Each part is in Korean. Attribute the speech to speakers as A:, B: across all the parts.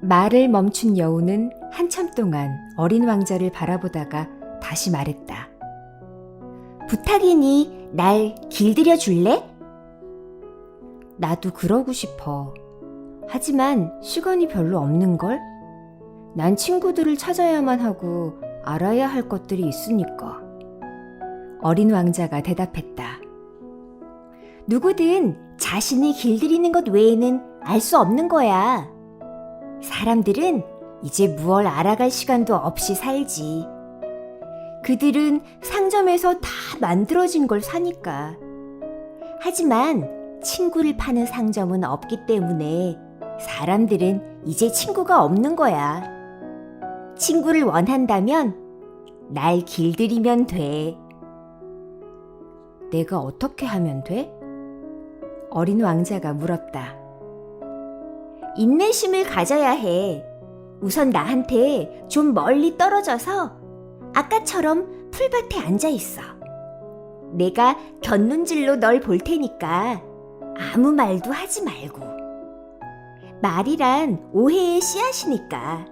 A: 말을 멈춘 여우는 한참 동안 어린 왕자를 바라보다가 다시 말했다.
B: 부탁이니 날 길들여 줄래?
A: 나도 그러고 싶어. 하지만 시간이 별로 없는걸? 난 친구들을 찾아야만 하고 알아야 할 것들이 있으니까. 어린 왕자가 대답했다.
B: 누구든 자신이 길들이는 것 외에는 알 수 없는 거야. 사람들은 이제 무얼 알아갈 시간도 없이 살지. 그들은 상점에서 다 만들어진 걸 사니까. 하지만 친구를 파는 상점은 없기 때문에 사람들은 이제 친구가 없는 거야. 친구를 원한다면 날 길들이면 돼.
A: 내가 어떻게 하면 돼? 어린 왕자가 물었다.
B: 인내심을 가져야 해. 우선 나한테 좀 멀리 떨어져서 아까처럼 풀밭에 앉아 있어. 내가 곁눈질로 널 볼 테니까 아무 말도 하지 말고. 말이란 오해의 씨앗이니까.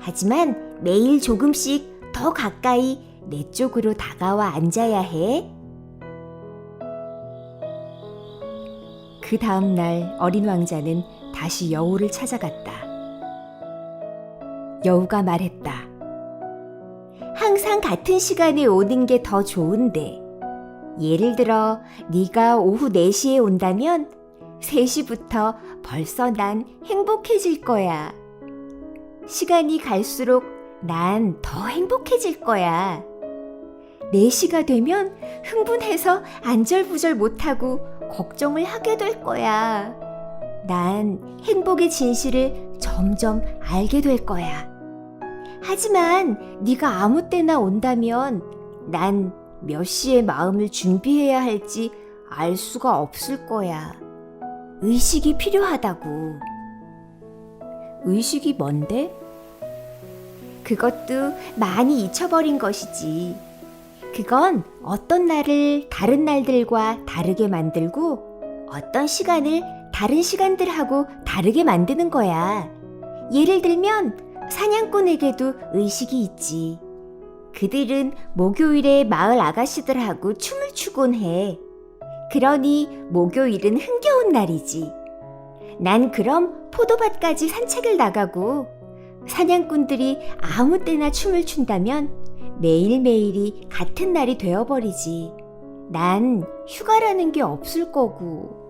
B: 하지만 매일 조금씩 더 가까이 내 쪽으로 다가와 앉아야 해.
A: 그 다음 날 어린 왕자는 다시 여우를 찾아갔다. 여우가 말했다.
B: 항상 같은 시간에 오는 게 더 좋은데. 예를 들어 네가 오후 4시에 온다면 3시부터 벌써 난 행복해질 거야. 시간이 갈수록 난 더 행복해질 거야. 4시가 되면 흥분해서 안절부절 못하고 걱정을 하게 될 거야. 난 행복의 진실을 점점 알게 될 거야. 하지만 네가 아무 때나 온다면 난 몇 시에 마음을 준비해야 할지 알 수가 없을 거야. 의식이 필요하다고.
A: 의식이 뭔데?
B: 그것도 많이 잊혀버린 것이지. 그건 어떤 날을 다른 날들과 다르게 만들고 어떤 시간을 다른 시간들하고 다르게 만드는 거야. 예를 들면 사냥꾼에게도 의식이 있지. 그들은 목요일에 마을 아가씨들하고 춤을 추곤 해. 그러니 목요일은 흥겨운 날이지. 난 그럼 포도밭까지 산책을 나가고 사냥꾼들이 아무 때나 춤을 춘다면 매일매일이 같은 날이 되어버리지. 난 휴가라는 게 없을 거고.